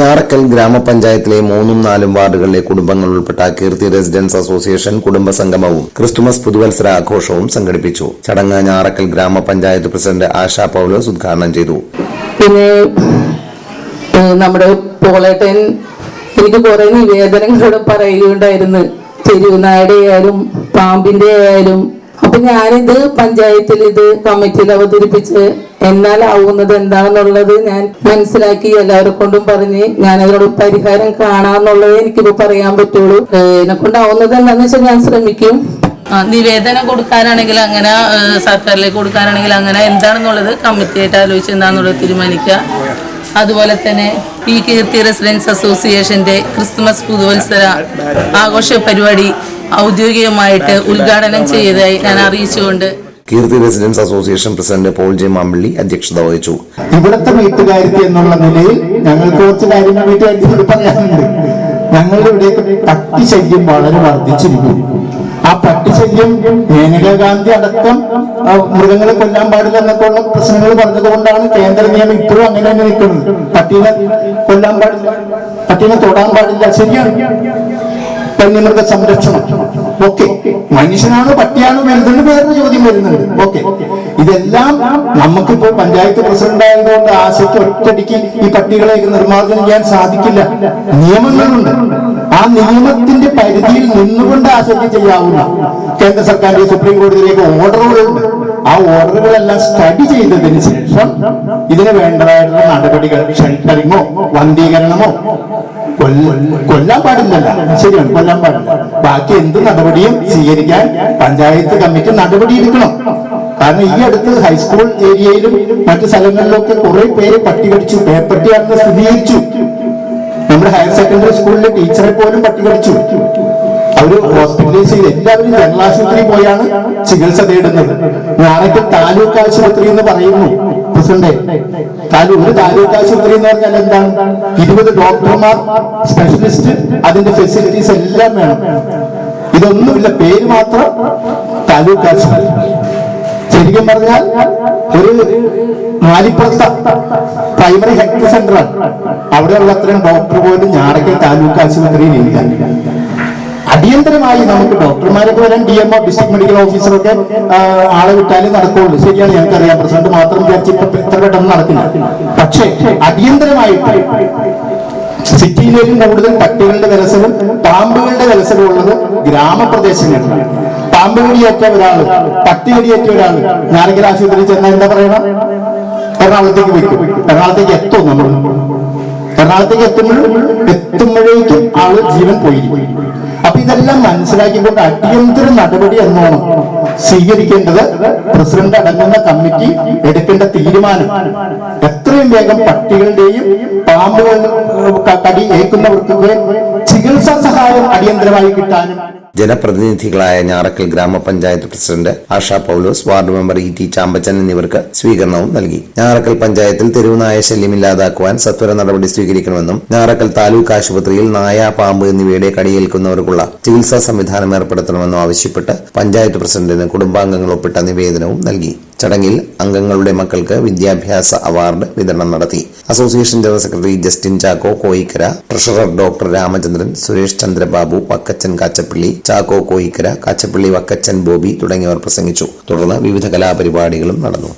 ഞാറക്കൽ ഗ്രാമപഞ്ചായത്തിലെ മൂന്നും നാലും വാർഡുകളിലെ കുടുംബങ്ങൾ ഉൾപ്പെട്ട കീർത്തി റെസിഡൻസ് അസോസിയേഷൻ കുടുംബ സംഗമവും ക്രിസ്തുമസ് പുതുവത്സര ആഘോഷവും സംഘടിപ്പിച്ചു. ചടങ്ങ് ഞാറക്കൽ ഗ്രാമപഞ്ചായത്ത് പ്രസിഡന്റ് ആശാ പൗലോസ് ഉദ്ഘാടനം ചെയ്തു. പിന്നെ നമ്മുടെ പോളേട്ടൻ എനിക്ക് കുറെ നിവേദനങ്ങളോട് പറയുകയുണ്ടായിരുന്നു. തെരുവുനായുടെ ആയാലും പാമ്പിന്റെ ആയാലും അപ്പൊ ഞാനിത് പഞ്ചായത്തിൽ ഇത് കമ്മിറ്റിയിൽ അവതരിപ്പിച്ച് എന്നാൽ ആവുന്നത് എന്താണെന്നുള്ളത് ഞാൻ മനസ്സിലാക്കി എല്ലാവരെ കൊണ്ടും പറഞ്ഞ് ഞാൻ അതിനോട് പരിഹാരം കാണാന്നുള്ളത് എനിക്കിപ്പോ പറയാൻ പറ്റുള്ളൂ. എന്നെ കൊണ്ടാവുന്നത് എന്താണെന്ന് വെച്ചാൽ ഞാൻ ശ്രമിക്കും. നിവേദനം കൊടുക്കാനാണെങ്കിൽ അങ്ങനെ സർക്കാരിലേക്ക് കൊടുക്കാനാണെങ്കിൽ അങ്ങനെ എന്താണെന്നുള്ളത് കമ്മിറ്റി കമ്മിറ്റിയായിട്ട് ആലോചിച്ച് എന്താണെന്നുള്ളത് തീരുമാനിക്കുക. അതുപോലെ തന്നെ ഈ കീർത്തി റെസിഡൻസ് അസോസിയേഷന്റെ ക്രിസ്മസ് പുതുവത്സര ആഘോഷ പരിപാടി ഔദ്യോഗികമായിട്ട് ഉദ്ഘാടനം ചെയ്തതായി ഞാൻ അറിയിച്ചുകൊണ്ട് Keerthi residence association president Paul J Mampally അധ്യക്ഷത വഹിച്ചു. ഇവിടുത്തെ വീട്ടുകാരിക്ക് എന്നുള്ള നിലയിൽ ഞങ്ങൾ കുറച്ച് കാര്യങ്ങൾ വീട്ടുകാരിയോട് പറയാനുണ്ട്. ഞങ്ങളുടെ ഇവിടെ പട്ടിശല്യം വളരെ വർദ്ധിച്ചിരിക്കുന്നു. ആ പട്ടിശല്യം മേനകാ ഗാന്ധി അടക്കം മൃഗങ്ങളെ കൊല്ലാൻ പാടില്ല എന്നൊക്കെ ഉള്ള പ്രശ്നങ്ങൾ പറഞ്ഞതുകൊണ്ടാണ് കേന്ദ്ര നിയമം ഇപ്പോഴും അങ്ങനെ തന്നെ നിൽക്കുന്നത്. പട്ടീനെ കൊല്ലാൻ പാടില്ല പട്ടീനെ തൊടാൻ പാടില്ല. ശരിയാണ്. വന്യമൃഗ സംരക്ഷണം. ഓക്കെ. മനുഷ്യനാണോ പട്ടിയാണോ വലുതെന്ന് വേറൊരു ചോദ്യം വരുന്നുണ്ട്. ഓക്കെ. ഇതെല്ലാം നമുക്കിപ്പോ പഞ്ചായത്ത് പ്രസിഡന്റ് ആയതുകൊണ്ട് ആശയ്ക്ക് ഒറ്റടിക്ക് ഈ പട്ടികളെ നിർമ്മാർജനം ചെയ്യാൻ സാധിക്കില്ല. നിയമങ്ങളുണ്ട്. ആ നിയമത്തിന്റെ പരിധിയിൽ നിന്നുകൊണ്ട് ആശയ്ക്ക് ചെയ്യാവുന്ന കേന്ദ്ര സർക്കാരിന്റെ സുപ്രീം കോടതിയിലേക്ക് ഓർഡറുകളുണ്ട്. ആ ഓർഡറുകളെല്ലാം സ്റ്റഡി ചെയ്തതിന് ശേഷം ഇതിന് വേണ്ടതായിട്ടുള്ള നടപടികൾ ഷെൽട്ടറിങ്ങോ വന്ധീകരണമോ കൊല്ലാൻ പാടില്ലല്ല. ശരിയാണ് കൊല്ലാൻ പാടില്ല. ബാക്കി എന്ത് നടപടിയും സ്വീകരിക്കാൻ പഞ്ചായത്ത് കമ്മിറ്റി നടപടി എടുക്കണം. കാരണം ഈ അടുത്ത് ഹൈസ്കൂൾ ഏരിയയിലും മറ്റു സ്ഥലങ്ങളിലൊക്കെ കുറെ പേര് പട്ടി കടിച്ചു അന്ന് സ്ഥിരീകരിച്ചു. നമ്മുടെ ഹയർ സെക്കൻഡറി സ്കൂളിലെ ടീച്ചറെ പോലും പട്ടി കടിച്ചു. അവർ ഹോസ്പിറ്റലൈസ് എല്ലാവരും ജനറൽ ആശുപത്രിയിൽ പോയാണ് ചികിത്സ തേടുന്നത് ഞാനൊക്കെ താലൂക്ക് ആശുപത്രി എന്ന് പറയുന്നു. പ്രസിഡന്റ് ഒരു താലൂക്ക് ആശുപത്രി എന്ന് പറഞ്ഞാൽ എന്താണ്? ഇരുപത് ഡോക്ടർമാർ സ്പെഷ്യലിസ്റ്റ് അതിന്റെ ഫെസിലിറ്റീസ് എല്ലാം വേണം. ഇതൊന്നുമില്ല പേര് മാത്രം താലൂക്ക് ആശുപത്രി. ശരിക്കും പറഞ്ഞാൽ ഒരു മാലിപ്പുറത്ത പ്രൈമറി ഹെൽത്ത് സെന്ററാണ് അവിടെയുള്ള അത്രയും ഡോക്ടർ പോലും ഞാനൊക്കെ താലൂക്ക് ആശുപത്രിയിൽ ഇല്ല അടിയന്തരമായി നമുക്ക് ഡോക്ടർമാരൊക്കെ വരാൻ D M O district medical ഓഫീസറൊക്കെ ആളെ വിട്ടാലേ നടക്കുള്ളൂ. ശരിയാണ് ഞങ്ങൾക്കറിയാം. പ്രസിഡന്റ് മാത്രം വിചാരിച്ചിട്ട് ഇപ്പൊ ഇത്ര പെട്ടെന്ന് നടക്കില്ല. പക്ഷേ അടിയന്തരമായിട്ട് സിറ്റിയിലേക്കും കൂടുതൽ പട്ടികളുടെ വിലസലും പാമ്പുകളുടെ വിലസലും ഉള്ളത് ഗ്രാമപ്രദേശങ്ങളിലാണ്. പാമ്പ് കടിയേറ്റ ഒരാൾ പട്ടി കടിയേറ്റ ഒരാൾ ഞാനെങ്കിൽ ആശുപത്രിയിൽ ചെന്നാൽ എന്താ പറയണം? എറണാകുളത്തേക്ക് വെക്കും എറണാകുളത്തേക്ക് എത്തും നമ്മൾ എറണാകുളത്തേക്ക് എത്തുമ്പോഴും എത്തുമ്പോഴേക്കും ആൾ ജീവൻ പോയിരിക്കും. അപ്പൊ ഇതെല്ലാം മനസ്സിലാക്കിക്കൊണ്ട് അടിയന്തര നടപടി എന്നാണ് സ്വീകരിക്കേണ്ടത്. പ്രസിഡന്റ് അടങ്ങുന്ന കമ്മിറ്റി എടുക്കേണ്ട തീരുമാനം. എത്രയും വേഗം പട്ടികളുടെയും പാമ്പുകൾ കടി ഏൽക്കുന്നവർക്കൊക്കെ ചികിത്സാ സഹായം അടിയന്തരമായി കിട്ടാനും ജനപ്രതിനിധികളായ ഞാറക്കൽ ഗ്രാമപഞ്ചായത്ത് president Asha Paulose ward member E T Chambachan എന്നിവർക്ക് സ്വീകരണവും നൽകി. ഞാറക്കൽ പഞ്ചായത്തിൽ തെരുവുനായ ശല്യം ഇല്ലാതാക്കുവാൻ സത്വര നടപടി സ്വീകരിക്കണമെന്നും ഞാറക്കൽ താലൂക്ക് ആശുപത്രിയിൽ നായ പാമ്പ് എന്നിവയുടെ കടിയേൽക്കുന്നവർക്കുള്ള ചികിത്സാ സംവിധാനം ഏർപ്പെടുത്തണമെന്നും ആവശ്യപ്പെട്ട് പഞ്ചായത്ത് പ്രസിഡന്റിന് കുടുംബാംഗങ്ങൾ ഒപ്പിട്ട നിവേദനവും നൽകി. ചടങ്ങിൽ അംഗങ്ങളുടെ മക്കൾക്ക് വിദ്യാഭ്യാസ അവാർഡ് വിതരണം നടത്തി. Association general secretary Justin Chacko Koyikkara treasurer doctor Ramachandran Suresh Chandrababu Vakkachan Kachappally Chacko Koyikkara Kachappally Vakkachan Bobby തുടങ്ങിയവർ പ്രസംഗിച്ചു. തുടർന്ന് വിവിധ കലാപരിപാടികളും നടന്നു.